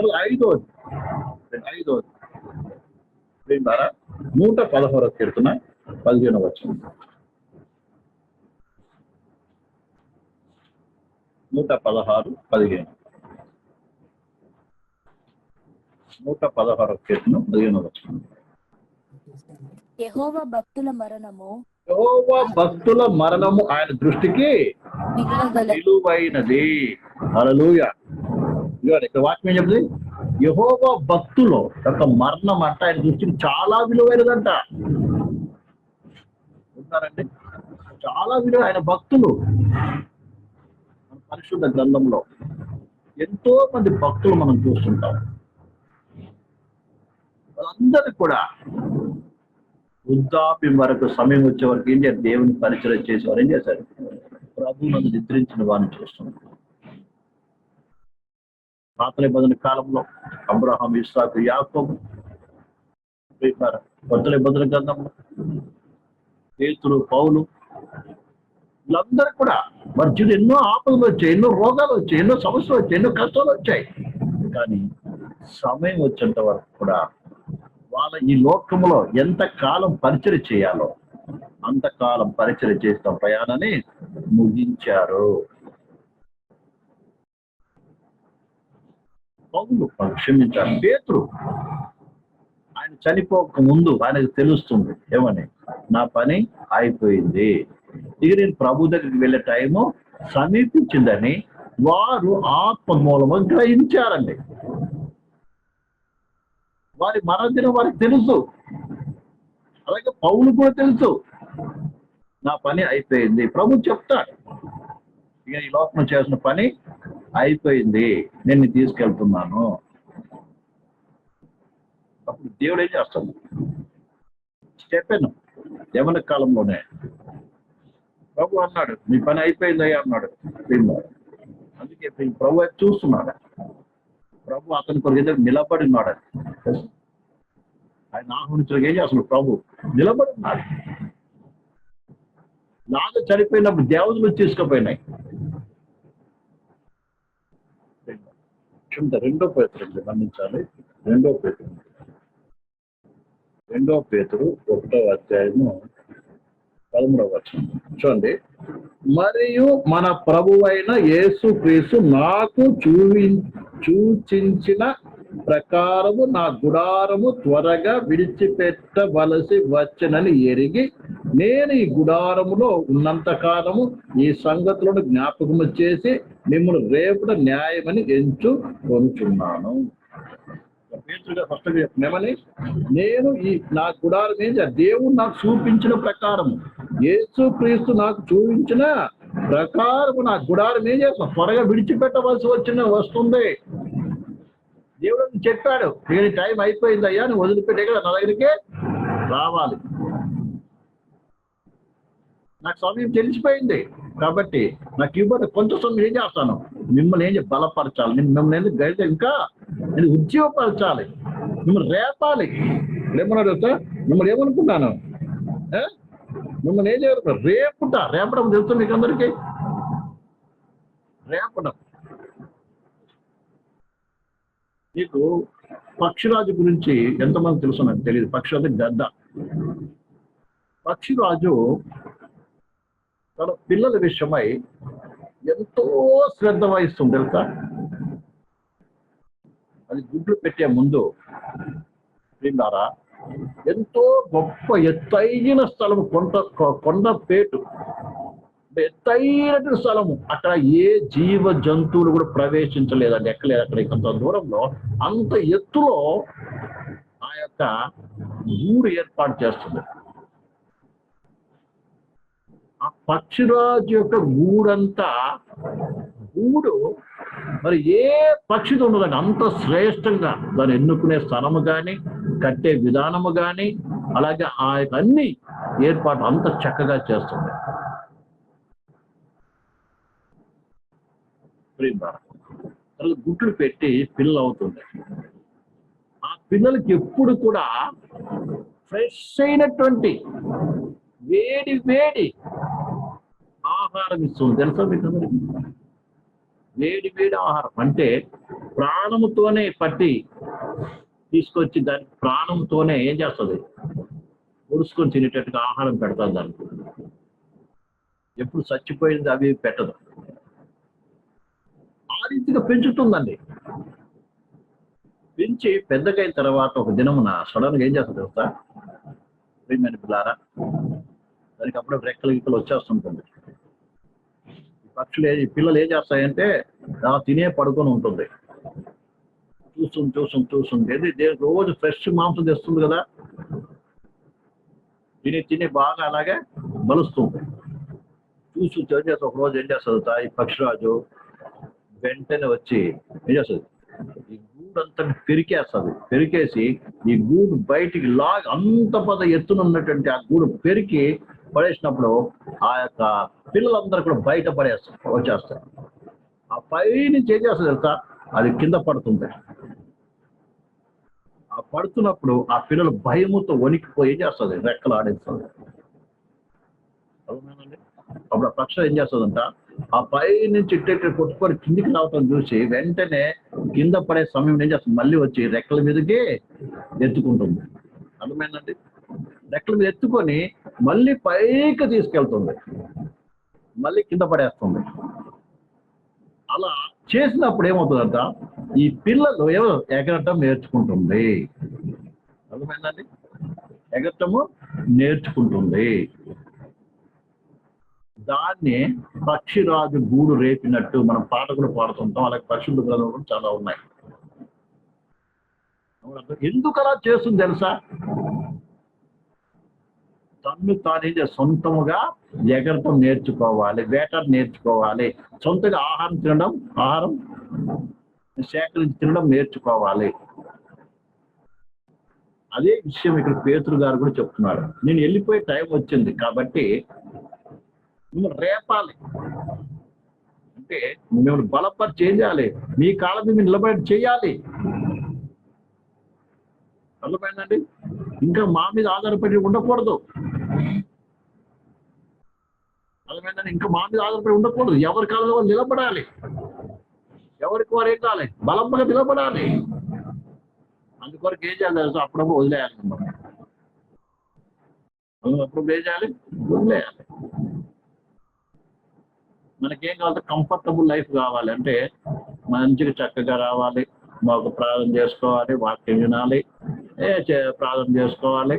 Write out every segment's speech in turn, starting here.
తర్వాత ఐదోది. ఐదోది. దీని ద్వారా నూట పదహారు కీర్తన పదిహేను వచ్చింది నూట పదహారు పదిహేను. నూట పదహారు కీర్తన పదిహేను యెహోవా భక్తుల మరణము యెహోవా భక్తుల మరణము ఆయన దృష్టికి విలువైనది. ఇదిగోండి, ఇక్కడ వాక్యం చెప్తుంది? యహోవా భక్తులు యొక్క మరణం అంట ఆయన దృష్టికి చాలా విలువైనదంట. ఉన్నారండి చాలా విలువ ఆయన భక్తులు. పరిశుద్ధ గ్రంథంలో ఎంతో మంది భక్తులు మనం చూస్తుంటాం. వాళ్ళందరూ కూడా వృద్ధాప్యం వరకు సమయం వచ్చే వరకు ఏం దేవుని పరిచయం చేసేవారు ఏం చేశారు? ప్రభువులను నిద్రించిన వారిని చూస్తున్నాం పాత నిబంధన కాలంలో అబ్రహాం ఇస్సాకు యాకోబు కొత్త నిబంధన గ్రంథంలో పేతులు పౌలు వీళ్ళందరూ కూడా వారి ఎన్నో ఆపదలు వచ్చాయి ఎన్నో రోగాలు వచ్చాయి ఎన్నో సమస్యలు వచ్చాయి ఎన్నో కష్టాలు వచ్చాయి. కానీ సమయం వచ్చేంత వరకు కూడా వాళ్ళ ఈ లోకంలో ఎంత కాలం పరిచయం చేయాలో అంతకాలం పరిచయం చేస్తాం ప్రయాణాన్ని ముగించారు. పౌలు క్షమించారు పేతుడు ఆయన చనిపోక ముందు ఆయనకు తెలుస్తుంది ఏమని? నా పని అయిపోయింది. ఇక నేను ప్రభు దగ్గరికి వెళ్ళే టైము సమీపించిందని వారు ఆత్మ మూలము గ్రహించారండి. వారి మరణదినం వారికి తెలుసు. అలాగే పౌలు కూడా తెలుసు. నా పని అయిపోయింది. ప్రభు చెప్తాడు. ఇక ఈ లోకం చేసిన పని అయిపోయింది. నేను తీసుకెళ్తున్నాను. అప్పుడు దేవుడు ఏం చేస్తాడు? చెప్పాను యవన కాలంలోనే. ప్రభు అన్నాడు మీ పని అయిపోయిందయ్యా అన్నాడు అందుకే ప్రభు వైపు చూస్తున్నాడు. ప్రభు అతని కొరకు ఏదో నిలబడి ఉన్నాడు. ఆయన ఆహ్వానించడానికి ఏం చేస్తున్నాడు ప్రభు? నిలబడి ఉన్నాడు. నాగ చనిపోయినప్పుడు దేవతలు తీసుకుపోయినాయి. క్షమిత రెండో పేతుడు అండి, రెండో పేతురు రెండో పేతుడు ఒకటో అధ్యాయము పదమూడవ వచనం. చూడండి. మరియు మన ప్రభువైన యేసు క్రీస్తు నాకు చూవి సూచించిన ప్రకారము నా గుడారము త్వరగా విడిచిపెట్టవలసి వచ్చనని ఎరిగి నేను ఈ గుడారములో ఉన్నంత కాలము ఈ సంగతులను జ్ఞాపకము చేసి మిమ్మల్ని రేపుట న్యాయమని ఎంచు ఫస్ట్ ఏమని నేను ఈ నా గుడారం ఏం చేయాలి? దేవుడు నాకు చూపించిన ప్రకారము. యేసు క్రీస్తు నాకు చూపించిన ప్రకారము నా గుడారం ఏం చేస్తాం? త్వరగా విడిచిపెట్టవలసి వచ్చిన వస్తుంది. దేవుడు చెప్పాడు నేను టైం అయిపోయింది అయ్యా నువ్వు వదిలిపెట్టే కదా నా దగ్గరికి రావాలి. నాకు సమయం తెలిసిపోయింది. కాబట్టి నాకు ఇవ్వదు కొంత సమయం ఏం చేస్తాను. మిమ్మల్ని ఏం బలపరచాలి. నేను మిమ్మల్ని ఏం గైడ్ ఇంకా నేను ఉద్యోగపరచాలి. మిమ్మల్ని రేపాలి. ఏమన్నా తెలుసా? మిమ్మల్ని ఏమనుకున్నాను? మిమ్మల్ని ఏం చేయాలి రేపుట. రేపడం తెలుసు మీకు అందరికీ. రేపడం. మీకు పక్షిరాజు గురించి ఎంతమంది తెలుసు నాకు తెలియదు పక్షిరాజు గద్ద. పక్షిరాజు తన పిల్లల విషయమై ఎంతో శ్రద్ధ వహిస్తుంది తెలుసా? అది గుడ్లు పెట్టే ముందు విన్నారా ఎంతో గొప్ప ఎత్తైన స్థలము కొండ కొ- కొండ పేటు ఎత్తైన స్థలము. అక్కడ ఏ జీవ జంతువులు కూడా ప్రవేశించలేదండి ఎక్కలేదు అక్కడ. కొంత దూరంలో అంత ఎత్తులో ఆ యొక్క ఊరు ఏర్పాటు చేస్తుంది. ఆ పక్షిరాజు యొక్క గూడంతా గూడు. మరి ఏ పక్షితో ఉండదండి అంత శ్రేష్టంగా. దాన్ని ఎన్నుకునే స్థలము కానీ కట్టే విధానము కానీ అలాగే ఆ యొక్క అన్ని ఏర్పాటు అంత చక్కగా చేస్తుంది. గుడ్లు పెట్టి పిల్లలు అవుతుంది ఆ పిల్లలకి ఎప్పుడు కూడా ఫ్రెష్ అయినటువంటి వేడి వేడి ఆహారం ఇస్తుంది. తెలుసా మీకు వేడి వేడి ఆహారం. అంటే ప్రాణముతోనే పట్టి తీసుకొచ్చి దాని ప్రాణంతోనే ఏం చేస్తుంది? ఉడుచుకొని తినేటట్టుగా ఆహారం పెడతారు దానికి ఎప్పుడు చచ్చిపోయింది అవి పెట్టదు. ఆ రీతిగా పెంచుతుందండి. పెంచి పెద్దగైన తర్వాత ఒక దినమున సడన్గా ఏం చేస్తుంది తెలుసా? ప్రియమైన పిల్లారా దానికి అప్పుడే రెక్కలు గిక్కలు వచ్చేస్తుంటుంది. ఈ పక్షులు ఈ పిల్లలు ఏం చేస్తాయంటే ఆ తినే పడుకొని ఉంటుంది. చూస్తుంది చూస్తుంది చూస్తుంది. ఏది దే- రోజు ఫ్రెష్ మాంసం తెస్తుంది కదా. తిని తిని బాగా అలాగే బలుస్తుంది చూసి ఏం చేస్తా ఒక రోజు ఏం చేస్తుంది తా- ఈ పక్షిరాజు వెంటనే వచ్చి ఏం చేస్తుంది? ఈ గూడంతా పెరికేస్తుంది. పెరికేసి ఈ గూడు బయటికి లాగి అంత పద ఎత్తున ఉన్నటువంటి ఆ గూడు పెరికి పడేసినప్పుడు ఆ యొక్క పిల్లలందరూ కూడా బయట పడేస్తారు వచ్చేస్తారు. ఆ పై నుంచి ఏం చేస్తుంది తెలుసా? అది కింద పడుతుంది. ఆ పడుతున్నప్పుడు ఆ పిల్లలు భయముతో వణికిపోయి ఏం చేస్తుంది? రెక్కలు ఆడేస్తుంది అప్పుడు ఆ పక్షం ఏం చేస్తుందంట? ఆ పై నుంచి ఇట్టే కొట్టుకొని కిందికి రావటం చూసి వెంటనే కింద పడే సమయం ఏం చేస్తుంది? మళ్ళీ వచ్చి రెక్కల మీదకి ఎత్తుకుంటుంది. అర్థమైందండి. రెక్కల మీద ఎత్తుకొని మళ్ళీ పైకి తీసుకెళ్తుంది. మళ్ళీ కింద పడేస్తుంది. అలా చేసినప్పుడు ఏమవుతుందంట? ఈ పిల్లలు ఏమో ఎగరటం నేర్చుకుంటుంది. అర్థమైందండి? ఎగరటము నేర్చుకుంటుంది. దాన్ని పక్షిరాజు గూడు రేపినట్టు మనం పాట కూడా పాడుతుంటాం. అలాగే పరిశుద్ధ కూడా చాలా ఉన్నాయి. ఎందుకు అలా చేస్తుంది తెలుసా? తన్ను తానే సొంతముగా ఎగరటం నేర్చుకోవాలి వేటర్ నేర్చుకోవాలి. సొంతగా ఆహారం తినడం ఆహారం సేకరించి తినడం నేర్చుకోవాలి. అదే విషయం ఇక్కడ పేతురు గారు కూడా చెప్తున్నారు. నేను వెళ్ళిపోయే టైం వచ్చింది కాబట్టి మిమ్మల్ని రేపాలి. అంటే మిమ్మల్ని బలపరి చేయాలి మీ కాలం మీద మీరు నిలబడి చేయాలి. అర్థమైందండి? ఇంకా మా మీద ఆధారపడి ఉండకూడదు. అర్థమైందండి? ఇంకా మా మీద ఆధారపడి ఉండకూడదు. ఎవరి కాలంలో వాళ్ళు నిలబడాలి. ఎవరికి వారు ఏం కావాలి? బలంగా నిలబడాలి. అందుకొరకు ఏం చేయాలి అప్పుడప్పుడు వదిలేయాలి మిమ్మల్ని. అప్పుడు ఏం చేయాలి? వదిలేయాలి. మనకేం కావాలి కంఫర్టబుల్ లైఫ్ కావాలి. అంటే మంచిగా చక్కగా రావాలి. మాకు ప్రార్థన చేసుకోవాలి. వాక్యం వినాలి. ప్రార్థన చేసుకోవాలి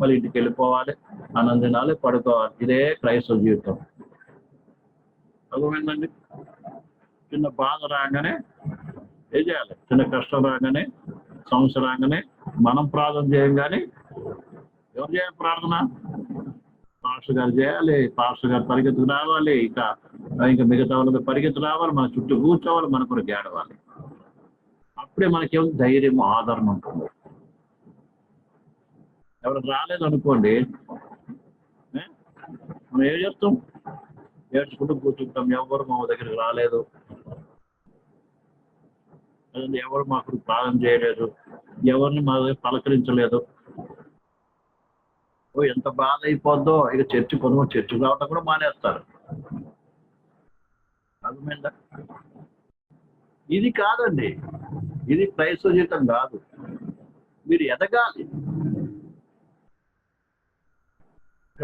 మళ్ళీ ఇంటికి వెళ్ళిపోవాలి ఆనందినాలి పడుకోవాలి. ఇదే క్రైస్తవ జీవితం. అర్థమైందండి? చిన్న బాధ రాగానే ఏం చేయాలి? చిన్న కష్టం రాగానే సమస్య రాగానే మనం ప్రార్థన చేయం కానీ ఎవరు చేయాలి ప్రార్థన? పాస్టర్ గారు చేయాలి పాస్టర్ గారు పరిగెత్తుకు రావాలి ఇక ఇంకా మిగతా వాళ్ళకి పరిగెత్తు రావాలి మన చుట్టూ కూర్చోవాలి మన కొరకు ఏడవాలి. అప్పుడే మనకేం ధైర్యం ఆదరణ ఉంటుంది. ఎవరు రాలేదనుకోండి మనం ఏం చేస్తాం? ఏడ్చుకుంటూ కూర్చుంటాం. ఎవరు మా దగ్గరికి రాలేదు. ఎవరు మాకు ప్రాణం చేయలేదు. ఎవరిని మా దగ్గర పలకరించలేదు. ఓ ఎంత బాధ అయిపోద్దో. ఇక చర్చి కొనుగో చర్చి రావటం కూడా మానేస్తారు. అర్థమైందా? ఇది కాదండి. ఇది క్రైస్తవ జీవితం కాదు. మీరు ఎదగాలి ఇక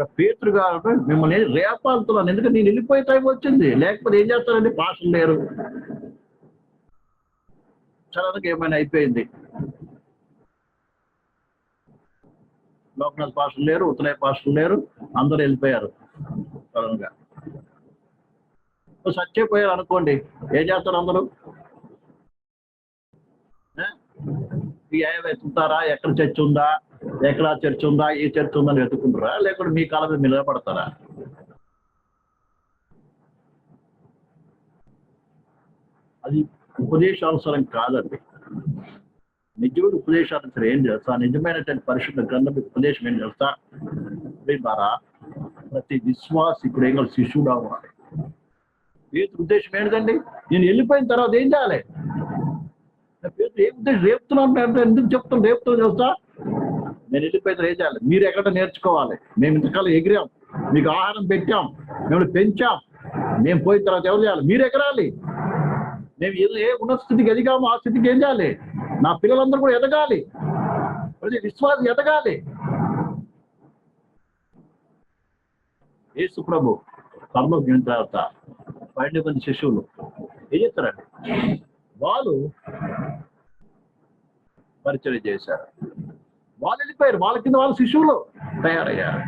పేతురు గారు మిమ్మల్ని రేపాలుతున్నాను ఎందుకంటే నేను వెళ్ళిపోయే టైం వచ్చింది. లేకపోతే ఏం చేస్తారండి? పాషలు లేరు. చదవడానికి ఏమైనా అయిపోయింది. లోకనాథ్ పాస్టర్లు లేరు ఉత్తరాయ పాస్టర్లు లేరు అందరూ వెళ్ళిపోయారు. సడన్గా సచ్చిపోయారు అనుకోండి. ఏం చేస్తారు అందరూ? ఏ? వెతుకుతారా ఎక్కడ చర్చ్ ఉందా? ఎక్కడ చర్చ్ ఉందా? ఏ చర్చ్ ఉందని వెతుకుంటారా లేకుంటే మీ కాలం మీద నిలబడతారా? అది ఉపదేశానుసరం కాదండి. నిజమైన ఉపదేశానుసరం ఏం చేస్తా నిజమైనటువంటి పరిశుద్ధ గ్రంథం ఉపదేశం ఏం చేస్తా ద్వారా ప్రతి విశ్వాసికుడు ఏం శిశువుడా శిష్యుడు ఏ ఉద్దేశం ఏంటండి నేను వెళ్ళిపోయిన తర్వాత ఏం చేయాలి? పేతురు రేపుతున్నాను ఎందుకు చెప్తాను? రేపుతున్నా తెలుసా? నేను వెళ్ళిపోయిన తర్వాత ఏం చేయాలి మీరు ఎక్కడ నేర్చుకోవాలి? మేము ఇంతకాలం ఎగిరాం. మీకు ఆహారం పెట్టాం. మేము పెంచాం. మేము పోయిన తర్వాత ఎవరు చేయాలి? మీరు ఎగరాలి. మేము ఏ- ఏ ఉన్నత స్థితికి ఎదిగామో ఆ స్థితికి ఏం చేయాలి? నా పిల్లలందరూ కూడా ఎదగాలి. ప్రతి విశ్వాసం ఎదగాలి. యేసు ప్రభు పరలోకి వెళ్ళిన తర్వాత పన్నెండు మంది శిష్యులు. ఏం చెప్తారండి వాళ్ళు పరిచయం చేశారు. వాళ్ళు వెళ్ళిపోయారు. వాళ్ళ కింద వాళ్ళ శిష్యులు తయారయ్యారు.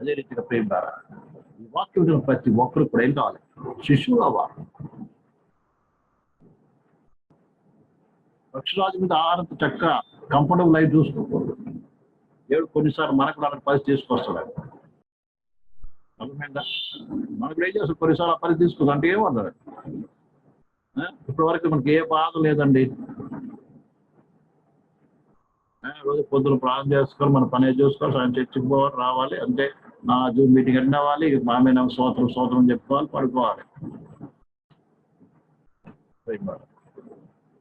అదే రీతిగా ప్రేమ ద్వారా ఈ వాక్యం ప్రతి ఒక్కరు కూడా ఏం కావాలి? శిష్యులు అవ్వాలి. పక్షురాజు మీద ఆహారంతో చక్క కంఫర్టబుల్ లైఫ్ చూసుకోకూడదు. దేవుడు కొన్నిసార్లు మనకు కూడా అలాంటి పరిస్థితి తీసుకొస్తాడు. అర్థమైందా మనకు ఏం చేస్తాడు? కొన్నిసార్లు ఆ పరిస్థితి తీసుకుంది అంటే ఏమన్నారు ఇప్పటి వరకు మనకి ఏ బాధ లేదండి. రోజు పొద్దున ప్రాణం చేసుకొని మన పని చేసుకోవాలి సాయం చర్చికి పోవాలి రావాలి. అంతే నా జూమ్ మీటింగ్ అటెండ్ అవ్వాలి మా మీద సోత్రం సోత్రం చెప్పుకోవాలి పడుకోవాలి.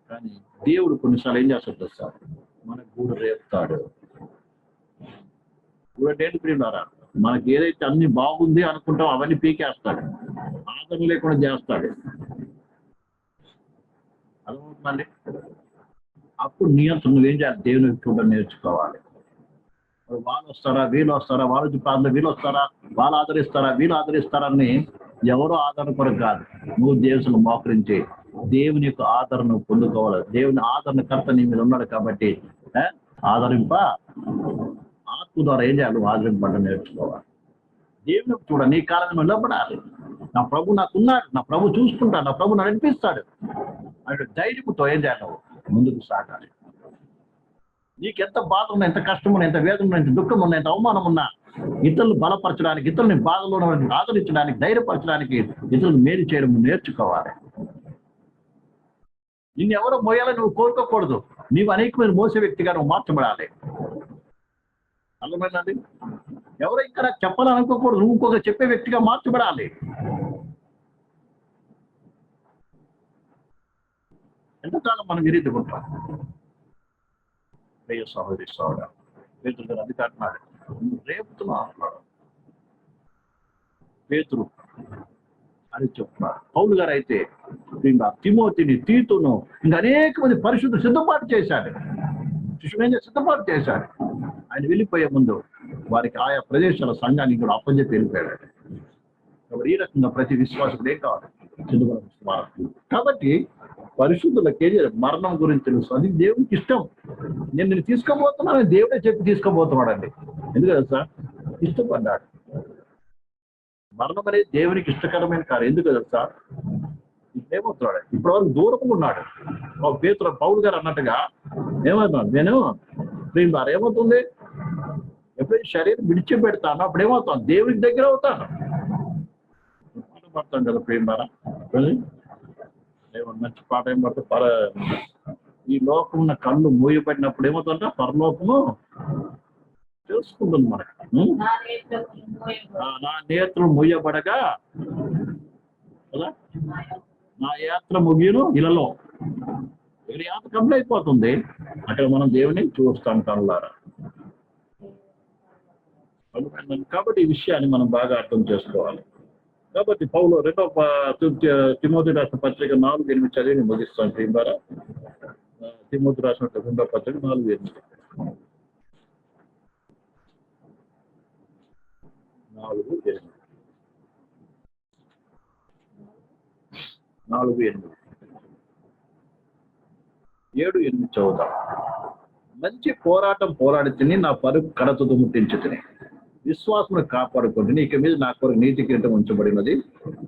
కానీ దేవుడు కొన్నిసార్లు ఏం చేస్తాడు తెలుసా? మన గూడు రేపుతాడు. గూడు ఏంటి ప్రియులారా? మనకి ఏదైతే అన్ని బాగుంది అనుకుంటాం అవన్నీ పీకేస్తాడు. ఆదరణ లేకుండా చేస్తాడు. అర్థమవుతుందండి అప్పుడు నియంత్రణ నువ్వేం చేయాలి? దేవుని చూడడం నేర్చుకోవాలి. వాళ్ళు వస్తారా? వీళ్ళు వస్తారా? వాళ్ళు ప్రాంతం వీళ్ళు వస్తారా? వాళ్ళు ఆదరిస్తారా? వీళ్ళు ఆదరిస్తారని ఎవరో ఆదరణ కొరకు కాదు. నువ్వు దేవుని మోకరించి దేవుని యొక్క ఆదరణ పొందుకోవాలి. దేవుని ఆదరణకర్త నీ మీద ఉన్నాడు కాబట్టి ఆదరింప? ఆత్మ ద్వారా ఏం చేయాలి? ఆదరింపడం నేర్చుకోవాలి. దేవుని చూడ నీ కాలం నిలబడాలి. నా ప్రభు నాకు ఉన్నాడు నా ప్రభు చూసుకుంటాడు. నా ప్రభు నడిపిస్తాడు. అంటే ధైర్యంతో ఏం చేయాలి ముందుకు సాగాలి. నీకు ఎంత బాధ ఉన్నా ఎంత కష్టం ఉన్నా ఎంత వేదన ఉన్నా ఎంత దుఃఖం ఉన్నా ఎంత అవమానం ఉన్నా ఇతరులు బలపరచడానికి ఇతరులని బాధలో ఆదరించడానికి ధైర్యపరచడానికి ఇతరులు మేలు చేయడం నేర్చుకోవాలి. నిన్ను ఎవరో మోయాలని నువ్వు కోరుకోకూడదు. నీవు అనేకమైన మోసే వ్యక్తిగా నువ్వు మార్చబడాలి. అర్థమైందండి ఎవరో ఇంకా నాకు నువ్వు ఇంకొక చెప్పే వ్యక్తిగా మార్చబడాలి. ఎంతకాలం మనం విరిద్దుకుంటాం ప్రియ సహోదరి సహోదర పేతురు గారు అది అంటున్నాడు నువ్వు అంటున్నాడు పేతురు అని చెప్తున్నారు. పౌలు గారు అయితే ఇంకా తిమోతిని తీతును ఇంకా అనేక మంది పరిశుద్ధ సిద్ధపాటు చేశాడు శిష్యుడైన సిద్ధపాటు చేశాడు ఆయన వెళ్ళిపోయే ముందు వారికి ఆయా ప్రదేశాల సంఘానికి కూడా అప్పంజెప్పి వెళ్ళిపోయాడు. ఈ రకంగా ప్రతి విశ్వాసం ఏం కావాలి? సిద్ధపడ కాబట్టి పరిశుద్ధులకే మరణం గురించి తెలుసు. అది దేవునికి ఇష్టం. నేను నేను తీసుకోబోతున్నాను దేవుడే చెప్పి తీసుకోబోతున్నాడండి అండి ఎందుకు సార్ ఇష్టపడ్డాడు. మరణం అనేది దేవునికి ఇష్టకరమైన కాదు ఎందుకు తెలుసా? ఏమవుతున్నాడు ఇప్పటి వరకు దూరంగా ఉన్నాడు పేతుల పౌలు గారు అన్నట్టుగా ఏమవుతున్నాడు నేను ప్రేమ ద్వారా ఏమవుతుంది? ఎప్పుడైతే శరీరం విడిచిపెడతానో? అప్పుడు ఏమవుతాను దేవుడికి దగ్గర అవుతాను. పడతాం కదా ప్రేమ మంచి పాట ఏం పడితే పర ఈ లోకం ఉన్న కళ్ళు మూయబడినప్పుడు ఏమవుతుందంట? పరలోకము తెలుసుకుంటుంది మనకి. నా నేత్రం మూయబడగా కదా? నా యాత్ర ముగియను ఇలలో. ఇక్కడ యాత్ర కంప్లీట్ అయిపోతుంది? అక్కడ మనం దేవుని చూస్తాం అర్థమైందండి? కాబట్టి ఈ విషయాన్ని మనం బాగా అర్థం చేసుకోవాలి. కాబట్టి పౌలు రెండో ప- తి- తిమోతి రాసిన పత్రిక నాలుగు ఎనిమిది చదివి ముగిస్తాను దీని ద్వారా తిమోతి రాసిన రెండో పత్రిక నాలుగు ఎనిమిది. నాలుగు ఎనిమిది. నాలుగు ఎనిమిది. ఏడు ఎనిమిది చదువుతాం మంచి పోరాటం పోరాడి తిని నా పరుగు కడతతో ముట్టించి తిని విశ్వాసమును కాపాడుకుంటే నీకు మీద నా కొరకు నీతి కిరీటం ఉంచబడినది.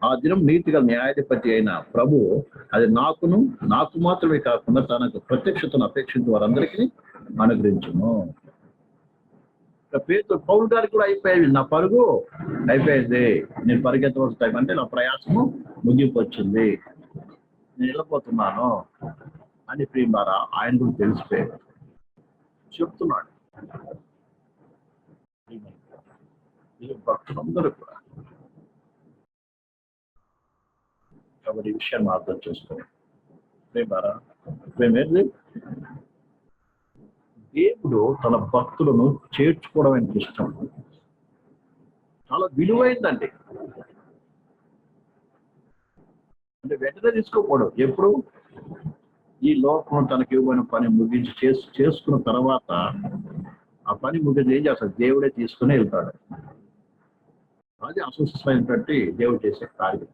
ఆ దినం నీతిగా న్యాయాధిపతి అయిన ప్రభు అది నాకును నాకు మాత్రమే కాకుండా తనకు ప్రత్యక్షతను అపేక్షించి వారందరికీ అనుగ్రహించును పేరు పౌరు గారికి కూడా అయిపోయింది. నా పరుగు అయిపోయింది. నేను పరిగెత్తవలసిన టైం అంటే నా ప్రయాసము ముగింపు వచ్చింది నేను వెళ్ళిపోతున్నాను అని ప్రియమారా ఆయన కూడా తెలిసిపోయాడు. చెప్తున్నాడు. ఈ భక్తులందరూ కూడా. కాబట్టి ఈ విషయాన్ని అర్థం చేసుకోండి దేవుడు తన భక్తులను చేర్చుకోవడం ఎంత ఇష్టం? చాలా విలువైందండి. అంటే వెంటనే తీసుకోకూడదు. ఎప్పుడు? ఈ లోకం తనకి ఇవ్వబడిన పని ముగించి చేసు చేసుకున్న తర్వాత ఆ పని ముగించి ఏం చేస్తాడు? దేవుడే తీసుకుని వెళ్తాడు. అది అసూసమైనటువంటి దేవుడు చేసే కార్యం.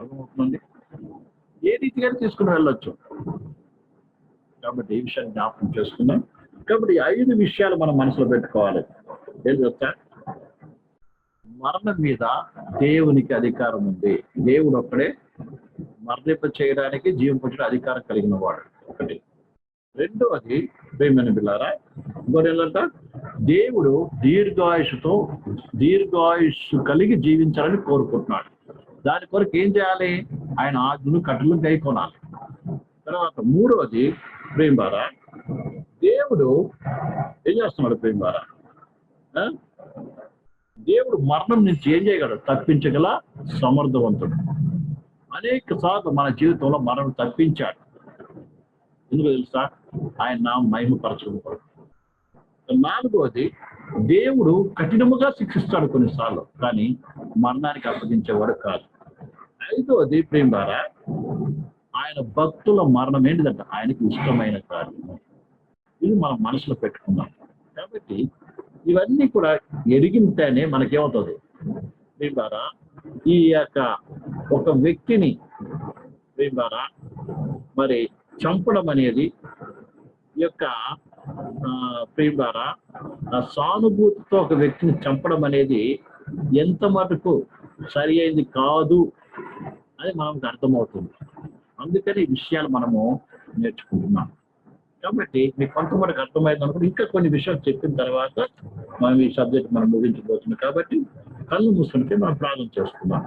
అర్థమవుతుంది ఏ రీతిగా తీసుకుని వెళ్ళొచ్చు. కాబట్టి ఈ విషయాన్ని జ్ఞాపకం చేసుకుందాం. కాబట్టి ఐదు విషయాలు మనం మనసులో పెట్టుకోవాలి. ఏం చెప్తా? మరణం మీద దేవునికి అధికారం ఉంది. దేవుడు ఒక్కడే మరణింప చేయడానికి జీవింపచడం అధికారం కలిగిన వాడు. ఒకటి. రెండవది ప్రేమని బిల్లారా ఇంకోటి దేవుడు దీర్ఘాయుషుతో దీర్ఘాయుషు కలిగి జీవించాలని కోరుకుంటున్నాడు. దాని కొరకు ఏం చేయాలి? ఆయన ఆజ్ఞను కట్టలు గైకొనాలి తర్వాత మూడవది ప్రేమబార దేవుడు ఏం చేస్తున్నాడు ప్రేమబార ఆ? దేవుడు మరణం నుంచి ఏం చేయగలడు? తప్పించగల సమర్థవంతుడు. అనేక సార్లు మన జీవితంలో మరణం తప్పించాడు. ఎందుకు తెలుసా? ఆయన నా మహిమపరచడం కొరకు నాలుగవది దేవుడు కఠినముగా శిక్షిస్తాడు కొన్నిసార్లు కానీ మరణానికి అప్పగించేవాడు కాదు. ఐదవది ప్రేమ ద్వారా ఆయన భక్తుల మరణం ఏంటిదంటే? ఆయనకి ఇష్టమైన కార్యం ఇది మనం మనసులో పెట్టుకున్నాం కాబట్టి ఇవన్నీ కూడా ఎరిగింతేనే మనకేమవుతుంది? ప్రేమ ద్వారా ఈ యొక్క ఒక వ్యక్తిని ప్రేమ ద్వారా మరి చంపడం అనేది ఈ యొక్క ఆ, ప్రేమ ద్వారా ఆ సానుభూతితో ఒక వ్యక్తిని చంపడం అనేది ఎంత మటుకు సరి అయింది కాదు అని మనకు అర్థమవుతుంది. అందుకని ఈ విషయాలు మనము నేర్చుకుంటున్నాం. కాబట్టి మీకు కొంతమందికి అర్థమైంది అనుకుంటే ఇంకా కొన్ని విషయాలు చెప్పిన తర్వాత మనం ఈ సబ్జెక్ట్ మనం ముగించబోతున్నాం. కాబట్టి కళ్ళు మూసుకుంటే మనం ప్రార్థన చేసుకుందాం.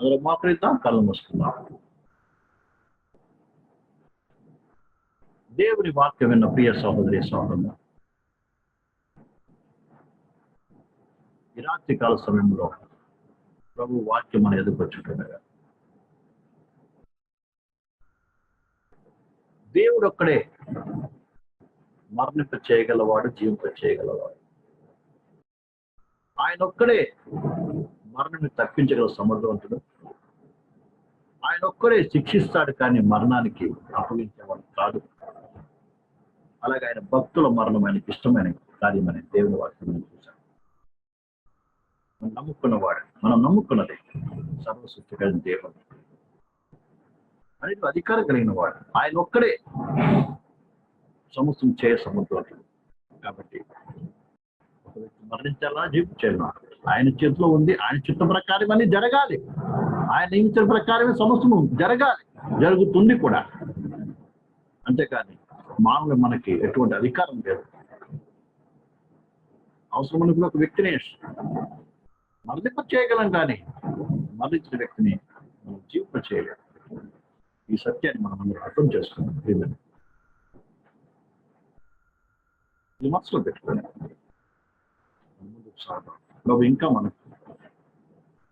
అందులో మోకరిద్దాం కళ్ళు మూసుకుందాం. దేవుని వాక్యం విన్న ప్రియ సహోదరి సహోదరు ఈ రాత్రి కాల సమయంలో ప్రభు వాక్యం అని ఎదుర్కొచ్చుంటుండగా దేవుడు ఒక్కడే మరణింప చేయగలవాడు జీవింప చేయగలవాడు. ఆయన ఒక్కడే మరణాన్ని తప్పించగల సమర్థవంతుడు. ఆయన ఒక్కడే శిక్షిస్తాడు కానీ మరణానికి అప్పగించేవాడు కాదు. అలాగే ఆయన భక్తుల మరణం ఆయనకి ఇష్టమైన కార్యమని దేవుని వాక్యం మనం నమ్ముకున్న మనం నమ్ముకున్నవాడు మనం నమ్ముకున్నది సర్వసృష్టి కలిగిన దేవుడు. అనేది అధికారం కలిగిన వాడు. ఆయన ఒక్కడే సమస్తం చేయ సముద్రుడు కాబట్టి ఒక వ్యక్తి మరణించాలా? జీవించాలా ఆయన చేతిలో ఉంది. ఆయన చిత్త ప్రకారం అన్ని జరగాలి. ఆయన నియమించిన ప్రకారమే సమస్తము జరగాలి. జరుగుతుంది కూడా. అంతేకాని మానవులు మనకి ఎటువంటి అధికారం లేదు. అవసరం అనుకున్న ఒక వ్యక్తిని మరణింప చేయగలం కానీ మరణించిన వ్యక్తిని మనం జీవింప చేయలేము ఈ సత్యాన్ని మనం అందరూ అర్థం చేసుకున్నాం ప్రియమైన. ఇది మనసులో పెట్టుకోండి. ముందుకు సాగుదాం ప్రభు ఇంకా మనకు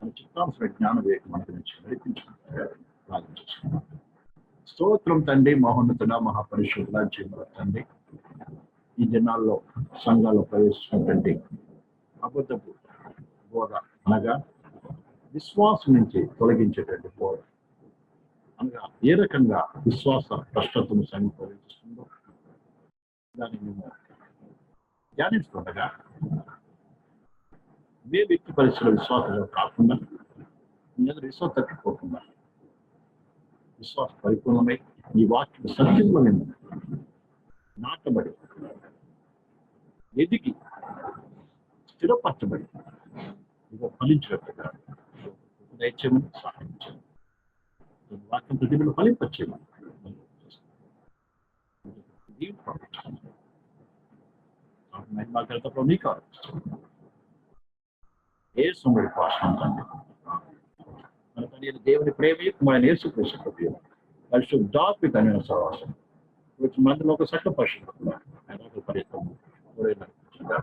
మన చిత్తాంశ జ్ఞాన వేగ మనకు నుంచి నడిపించుకుంటారు ప్రార్థన స్తోత్రం తండ్రి మహోన్నతుడ మహాపరిశుద్ధ జీవుల తండ్రి. ఈ దినాల్లో సంఘాల్లో ప్రవేశించినటువంటి అబద్ధపు బోధ అనగా విశ్వాసం నుంచి తొలగించేటువంటి బోధ. అనగా ఏ రకంగా విశ్వాస కష్టతను సంఘం ప్రవేశిస్తుందో దాన్ని మేము ధ్యానిస్తుండగా ఏ వ్యక్తి పరిస్థితుల విశ్వాసంలో కాకుండా మీ ఎదురు విశ్వాసం తట్టుకోకుండా విశ్వాస పరిపూర్ణమై ఈ వాక్యం సత్యంలో నేను నాటబడి ఎదిగి స్థిరపరచబడి ఇక ఫలించినట్టుగా దయచేయమని సహాయం చేయండి ఈ వాక్యం ప్రతిభలో ఫలింపచేయమని మహిమాకరితో మీకు ఏ సుమడి పాషం తండ్రి మన తండ్రి దేవుని ప్రేమ మన యేసు కృష్ణ పరిశుద్ధాత్మిక అనే సహవాసం. మందులో ఒక సట్ల పరిశుద్ధ ఆయన